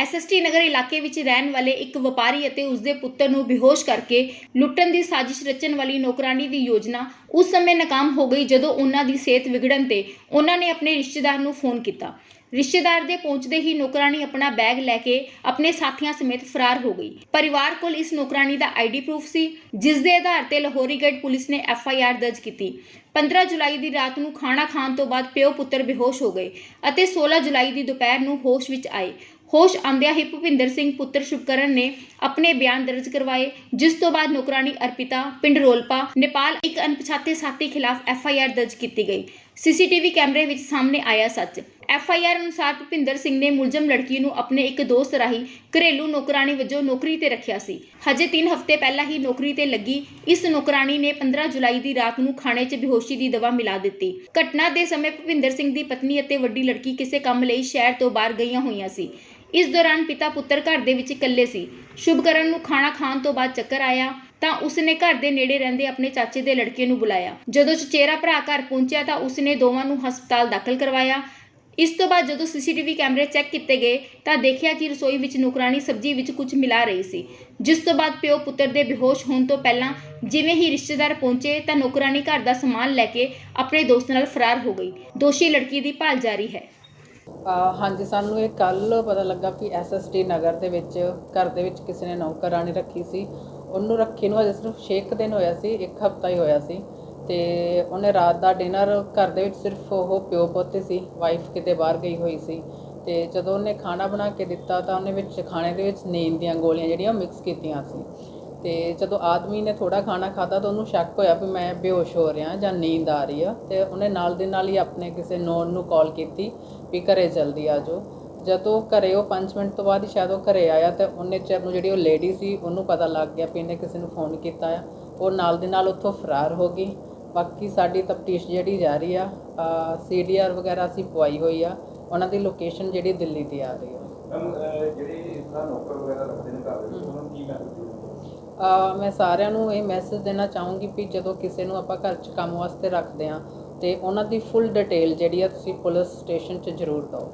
SST ਨਗਰ ਇਲਾਕੇ ਵਿੱਚ ਰਹਿਣ ਵਾਲੇ ਇੱਕ ਵਪਾਰੀ ਅਤੇ ਉਸਦੇ ਪੁੱਤਰ ਨੂੰ ਬੇਹੋਸ਼ ਕਰਕੇ ਲੁੱਟਣ ਦੀ ਸਾਜ਼ਿਸ਼ ਰਚਣ ਵਾਲੀ ਨੌਕਰਾਨੀ ਦੀ ਯੋਜਨਾ ਉਸ ਸਮੇਂ ਨਾਕਾਮ ਹੋ ਗਈ ਜਦੋਂ ਉਹਨਾਂ ਦੀ ਸਿਹਤ ਵਿਗੜਨ ਤੇ ਉਹਨਾਂ ਨੇ ਆਪਣੇ ਰਿਸ਼ਤੇਦਾਰ ਨੂੰ ਫੋਨ ਕੀਤਾ। ਰਿਸ਼ਤੇਦਾਰ ਦੇ ਪਹੁੰਚਦੇ ਹੀ ਨੌਕਰਾਨੀ ਆਪਣਾ ਬੈਗ ਲੈ ਕੇ ਆਪਣੇ ਸਾਥੀਆਂ ਸਮੇਤ ਫਰਾਰ ਹੋ ਗਈ। ਪਰਿਵਾਰ ਕੋਲ ਇਸ ਨੌਕਰਾਨੀ ਦਾ ਆਈਡੀ ਪ੍ਰੂਫ ਸੀ, ਜਿਸ ਦੇ ਆਧਾਰ ਤੇ ਲਾਹੌਰੀ ਲਾਹੌਰੀਗੜ੍ਹ ਪੁਲਿਸ ਨੇ ਐਫ ਆਈ ਆਰ ਦਰਜ ਕੀਤੀ। 15 ਜੁਲਾਈ ਦੀ ਰਾਤ ਨੂੰ ਖਾਣਾ ਖਾਣ ਤੋਂ ਬਾਅਦ ਪਿਓ ਪੁੱਤਰ ਬੇਹੋਸ਼ ਹੋ ਗਏ ਅਤੇ 16 ਜੁਲਾਈ ਦੀ ਦੁਪਹਿਰ ਨੂੰ ਹੋਸ਼ ਵਿੱਚ ਆਏ। ਹੋਸ਼ ਆਂਦਿਆਂ ਹੀ ਭੁਪਿੰਦਰ ਸਿੰਘ ਪੁੱਤਰ ਸ਼ੁਭਕਰਨ ਨੇ ਆਪਣੇ ਬਿਆਨ ਦਰਜ ਕਰਵਾਏ, ਜਿਸ ਤੋਂ ਬਾਅਦ ਨੌਕਰਾਨੀ ਅਰਪਿਤਾ, ਪਿੰਡ ਰੋਲਪਾ, ਨੇਪਾਲ ਇੱਕ ਅਣਪਛਾਤੇ ਸਾਥੀ ਖਿਲਾਫ ਐਫ ਆਈ ਆਰ ਦਰਜ ਕੀਤੀ ਗਈ। ਸੀਸੀਟੀਵੀ ਕੈਮਰੇ ਵਿੱਚ ਸਾਹਮਣੇ ਆਇਆ ਸੱਚ। ਐਫ ਆਈ ਆਰ ਅਨੁਸਾਰ ਭੁਪਿੰਦਰ ਸਿੰਘ ਨੇ ਮੁਲਜ਼ਮ ਲੜਕੀ ਨੂੰ ਆਪਣੇ ਇੱਕ ਦੋਸਤ ਰਾਹੀਂ ਘਰੇਲੂ ਨੌਕਰਾਨੀ ਵਜੋਂ ਨੌਕਰੀ ਤੇ ਰੱਖਿਆ ਸੀ। ਹਜੇ 3 ਹਫ਼ਤੇ ਪਹਿਲਾਂ ਹੀ ਨੌਕਰੀ ਤੇ ਲੱਗੀ। ਇਸ ਨੌਕਰਾਨੀ ਨੇ 15 ਜੁਲਾਈ ਦੀ ਰਾਤ ਨੂੰ ਖਾਣੇ 'ਚ ਬੇਹੋਸ਼ੀ ਦੀ ਦਵਾ ਮਿਲਾ ਦਿੱਤੀ। ਘਟਨਾ ਦੇ ਸਮੇਂ ਭੁਪਿੰਦਰ ਸਿੰਘ ਦੀ ਪਤਨੀ ਅਤੇ ਵੱਡੀ ਲੜਕੀ ਕਿਸੇ ਕੰਮ ਲਈ ਸ਼ਹਿਰ ਤੋਂ ਬਾਹਰ ਗਈਆਂ ਹੋਈਆਂ ਸੀ। ਇਸ ਦੌਰਾਨ ਪਿਤਾ ਪੁੱਤਰ ਘਰ ਦੇ ਵਿੱਚ ਇਕੱਲੇ ਸੀ। ਸ਼ੁਭਕਰਨ ਨੂੰ ਖਾਣਾ ਖਾਣ ਤੋਂ ਬਾਅਦ ਚੱਕਰ ਆਇਆ ਤਾਂ ਉਸਨੇ ਘਰ ਦੇ ਨੇੜੇ ਰਹਿੰਦੇ ਆਪਣੇ ਚਾਚੇ ਦੇ ਲੜਕੇ ਨੂੰ ਬੁਲਾਇਆ। ਜਦੋਂ ਚਚੇਰਾ ਭਰਾ ਘਰ ਪਹੁੰਚਿਆ ਤਾਂ ਉਸਨੇ ਦੋਵਾਂ ਨੂੰ ਹਸਪਤਾਲ ਦਾਖਲ ਕਰਵਾਇਆ। ਇਸ ਤੋਂ ਬਾਅਦ ਜਦੋਂ ਸੀਸੀਟੀਵੀ ਕੈਮਰੇ ਚੈੱਕ ਕੀਤੇ ਗਏ ਤਾਂ ਦੇਖਿਆ ਕਿ ਰਸੋਈ ਵਿੱਚ ਨੌਕਰਾਨੀ ਸਬਜ਼ੀ ਵਿੱਚ ਕੁਝ ਮਿਲਾ ਰਹੀ ਸੀ। ਜਿਸ ਤੋਂ ਬਾਅਦ ਪਿਓ ਪੁੱਤਰ ਦੇ ਬੇਹੋਸ਼ ਹੋਣ ਤੋਂ ਪਹਿਲਾਂ ਜਿਵੇਂ ਹੀ ਰਿਸ਼ਤੇਦਾਰ ਪਹੁੰਚੇ ਤਾਂ ਨੌਕਰਾਨੀ ਘਰ ਦਾ ਸਮਾਨ ਲੈ ਕੇ ਆਪਣੇ ਦੋਸਤ ਨਾਲ ਫਰਾਰ ਹੋ ਗਈ। ਦੋਸ਼ੀ ਲੜਕੀ ਦੀ ਭਾਲ ਜਾਰੀ ਹੈ। ਅਹ ਹਾਂਜੀ, ਸਾਨੂੰ ਇਹ ਕੱਲ ਪਤਾ ਲੱਗਾ ਕਿ ਐਸਐਸਟੀ ਨਗਰ ਦੇ ਵਿੱਚ, ਘਰ ਦੇ ਵਿੱਚ ਕਿਸੇ ਨੇ ਨੌਕਰਾਣੀ ਰੱਖੀ ਸੀ। ਉਹਨੂੰ ਰੱਖੀ ਨੂੰ ਅਜੇ ਸਿਰਫ 6 ਦਿਨ ਹੋਇਆ ਸੀ, ਇੱਕ ਹਫਤਾ ਹੀ ਹੋਇਆ ਸੀ। ਤੇ ਉਹਨੇ ਰਾਤ ਦਾ ਡਿਨਰ ਘਰ ਦੇ ਵਿੱਚ ਸਿਰਫ ਉਹ ਪਿਓ ਪੋਤੇ ਸੀ ਵਾਈਫ ਕਿਤੇ ਬਾਹਰ ਗਈ ਹੋਈ ਸੀ। ਤੇ ਜਦੋਂ ਉਹਨੇ ਖਾਣਾ ਬਣਾ ਕੇ ਦਿੱਤਾ ਤਾਂ ਉਹਨੇ ਵਿੱਚ ਖਾਣੇ ਦੇ ਵਿੱਚ ਨੀਂਦ ਦੀਆਂ ਗੋਲੀਆਂ ਜਿਹੜੀਆਂ ਮਿਕਸ ਕੀਤੀਆਂ ਸੀ। ਤੇ ਜਦੋਂ ਆਦਮੀ ਨੇ ਥੋੜਾ ਖਾਣਾ ਖਾਦਾ ਤਾਂ ਉਹਨੂੰ ਸ਼ੱਕ ਹੋਇਆ ਵੀ ਮੈਂ ਬੇਹੋਸ਼ ਹੋ ਰਿਹਾ, ਜਾਂ ਨੀਂਦ ਆ ਰਹੀ ਆ। ਤੇ ਉਹਨੇ ਨਾਲ ਦੇ ਨਾਲ ਹੀ ਆਪਣੇ ਕਿਸੇ ਨੋਨ ਨੂੰ ਕਾਲ ਕੀਤੀ ਵੀ ਘਰੇ ਜਲਦੀ ਆ ਜਾਓ। ਜਦੋਂ ਘਰੇ ਉਹ 5 ਮਿੰਟ ਤੋਂ ਬਾਅਦ ਸ਼ਾਇਦ ਉਹ ਘਰੇ ਆਇਆ ਤੇ ਉਹਨੇ ਚਿਰ ਨੂੰ ਜਿਹੜੀ ਉਹ ਲੇਡੀ ਸੀ ਉਹਨੂੰ ਪਤਾ ਲੱਗ ਗਿਆ ਵੀ ਇਹਨੇ ਕਿਸੇ ਨੂੰ ਫੋਨ ਕੀਤਾ ਆ। ਉਹ ਨਾਲ ਦੇ ਨਾਲ ਉੱਥੋਂ ਫਰਾਰ ਹੋ ਗਈ। ਬਾਕੀ ਸਾਡੀ ਤਫਤੀਸ਼ ਜਿਹੜੀ ਜਾਰੀ ਆ ਸੀਡੀਆਰ ਵਗੈਰਾ ਅਸੀਂ ਪਵਾਈ ਹੋਈ ਆ ਉਹਨਾਂ ਦੀ ਲੋਕੇਸ਼ਨ ਜਿਹੜੀ ਦਿੱਲੀ ਦੀ ਆ ਰਹੀ ਆ। ਮੈਮ ਜਿਹੜੇ ਇਸ ਤਰ੍ਹਾਂ ਨੌਕਰ ਵਗੈਰਾ ਰੱਖਦੇ ਨੇ ਘਰ ਵਿੱਚ ਉਹਨਾਂ ਨੂੰ ਕੀ ਮੈਸੇਜ ਦਿਓ ਅਹ ਮੈਂ ਸਾਰਿਆਂ ਨੂੰ ਇਹ ਮੈਸੇਜ ਦੇਣਾ ਚਾਹੂੰਗੀ ਵੀ ਜਦੋਂ ਕਿਸੇ ਨੂੰ ਆਪਾਂ ਘਰ 'ਚ ਕੰਮ ਵਾਸਤੇ ਰੱਖਦੇ ਆ ਤੇ ਉਹਨਾਂ ਦੀ ਫੁੱਲ ਡਿਟੇਲ ਜਿਹੜੀ ਆ ਤੁਸੀਂ ਪੁਲਿਸ ਸਟੇਸ਼ਨ 'ਚ ਜ਼ਰੂਰ ਦਿਓ।